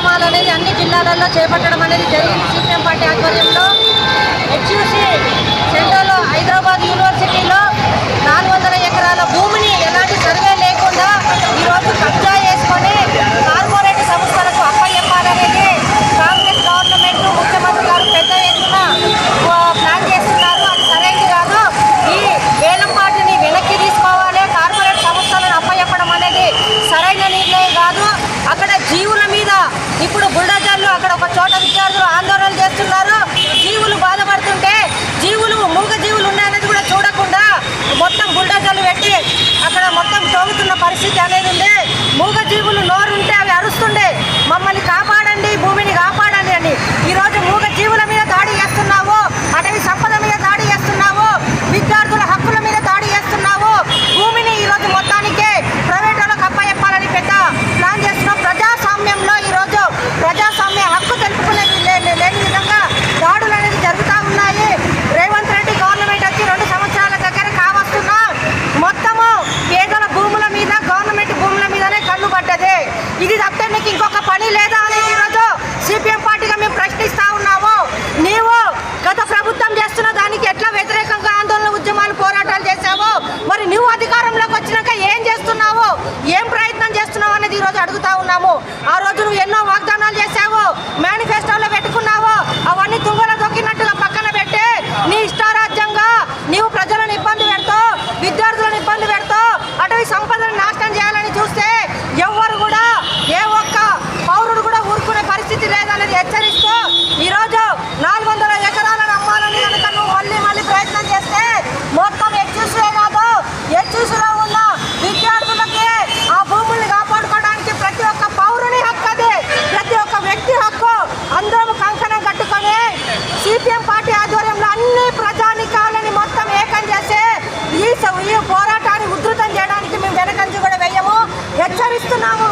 కార్యక్రమాలు అనేది అన్ని జిల్లాలలో చేపట్టడం అనేది జరిగింది. సీపీఎం పార్టీ ఆధ్వర్యంలో అక్కడ జీవుల మీద ఇప్పుడు బుల్డోజర్లు అక్కడ ఒక చోట విద్యార్థులు ఆందోళన చేస్తున్నారు అధికారంలోకి వచ్చినాక ఏం చేస్తున్నావో? ఏం ప్రయత్నం చేస్తున్నావు అనేది ఈరోజు అడుగుతా ఉన్నాము. ఆ రోజు నువ్వు ఎన్నో వాగ్దానాలు gusto na